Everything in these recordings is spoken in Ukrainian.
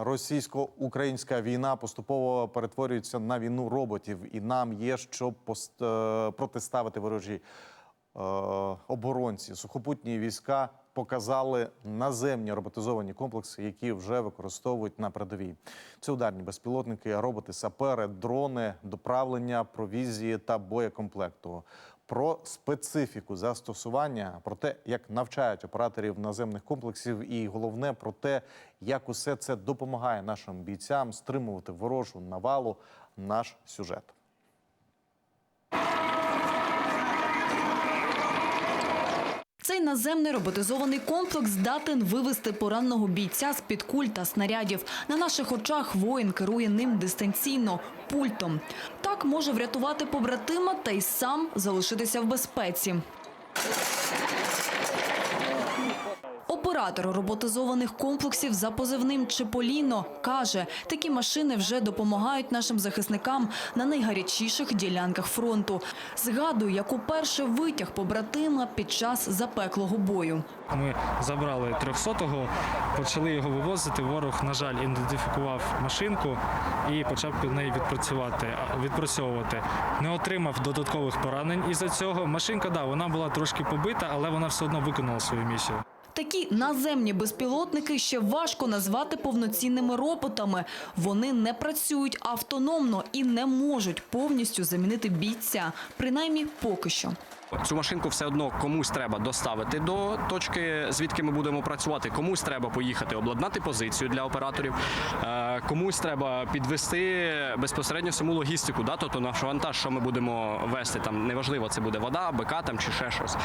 Російсько-українська війна поступово перетворюється на війну роботів, і нам є що е, протиставити ворожі оборонці. Сухопутні війська показали наземні роботизовані комплекси, які вже використовують на передовій. Це ударні безпілотники, роботи, сапери, дрони, доправлення, провізії та боєкомплекту. Про специфіку застосування, про те, як навчають операторів наземних комплексів, і головне про те, як усе це допомагає нашим бійцям стримувати ворожу навалу. Наш сюжет. Цей наземний роботизований комплекс здатен вивести пораненого бійця з під куль та снарядів. На наших очах воїн керує ним дистанційно пультом. Так може врятувати побратима та й сам залишитися в безпеці. Оператор роботизованих комплексів за позивним Чеполіно каже, такі машини вже допомагають нашим захисникам на найгарячіших ділянках фронту. Згадую, як уперше витяг побратима під час запеклого бою. Ми забрали 300-го, почали його вивозити. Ворог, на жаль, ідентифікував машинку і почав під неї відпрацювати, відпрацьовувати. Не отримав додаткових поранень із-за цього. Машинка, да, вона була трошки побита, але вона все одно виконала свою місію. Такі наземні безпілотники ще важко назвати повноцінними роботами. Вони не працюють автономно і не можуть повністю замінити бійця, принаймні поки що. Цю машинку все одно комусь треба доставити до точки, звідки ми будемо працювати. Комусь треба поїхати обладнати позицію для операторів, е, комусь треба підвести безпосередньо саму логістику. Да? Тобто наш вантаж, що ми будемо вести, там неважливо, це буде вода, БК там чи ще щось.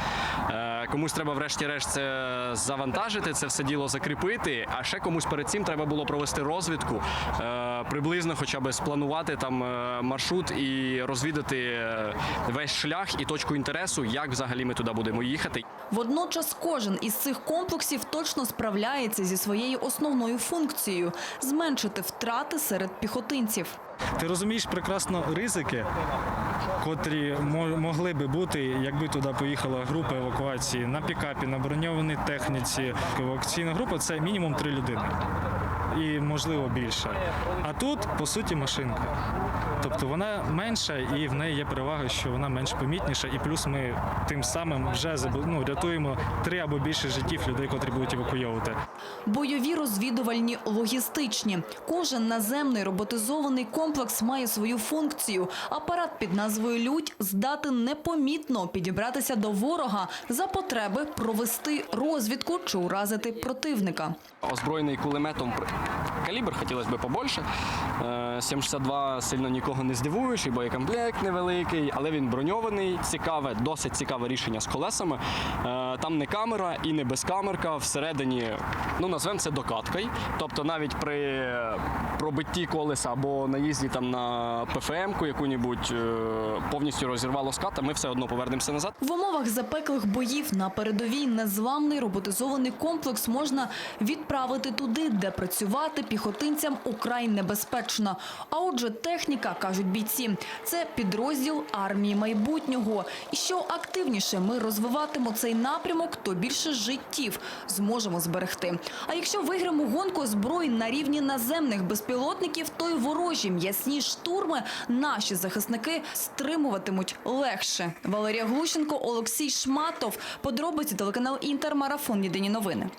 Е, Комусь треба, врешті-решт, завантажити, це все діло закріпити. А ще комусь перед цим треба було провести розвідку, е, приблизно, хоча б спланувати там е, маршрут і розвідати е, весь шлях і точку інтересу, як взагалі ми туди будемо їхати. Водночас кожен із цих комплексів точно справляється зі своєю основною функцією зменшити втрати серед піхотинців. Ти розумієш прекрасно ризики, котрі мо- могли би бути, якби туди поїхала група евакуації на пікапі, на броньованій техніці. Евакуаційна група це мінімум три людини. І можливо більше. А тут, по суті, машинка. Тобто вона менша і в неї є перевага, що вона менш помітніша, і плюс ми тим самим вже ну, рятуємо три або більше життів людей, котрі будуть евакуйовувати. Бойові, розвідувальні, логістичні. Кожен наземний роботизований комплекс має свою функцію. Апарат під назвою Людь здатен непомітно підібратися до ворога за потреби провести розвідку чи уразити противника. Озброєний кулеметом калібр хотілося б побольше. Е, 762 сильно нікого не здивуєш, і боєкомплект невеликий, але він броньований. Цікаве, досить цікаве рішення з колесами. Е, Там не камера і не безкамерка. Всередині, ну назвемо це докаткою. Тобто навіть при пробитті колеса або наїзді там на ПФМ-ку яку-небудь е, повністю розірвало скат, а ми все одно повернемося назад. В умовах запеклих боїв на передовій незламний роботизований комплекс можна відправити туди, де працювати піхотинцям украй небезпечно. А отже, техніка, кажуть бійці, це підрозділ армії майбутнього. І що активніше ми розвиватимо цей напрямок, то більше життів зможемо зберегти. А якщо виграємо гонку зброї на рівні наземних безпілотників, то й ворожі м'ясні штурми наші захисники стримуватимуть легше. Валерія Глущенко, Олексій Шматов. Подробиці телеканал Інтер. Марафон. Єдині новини.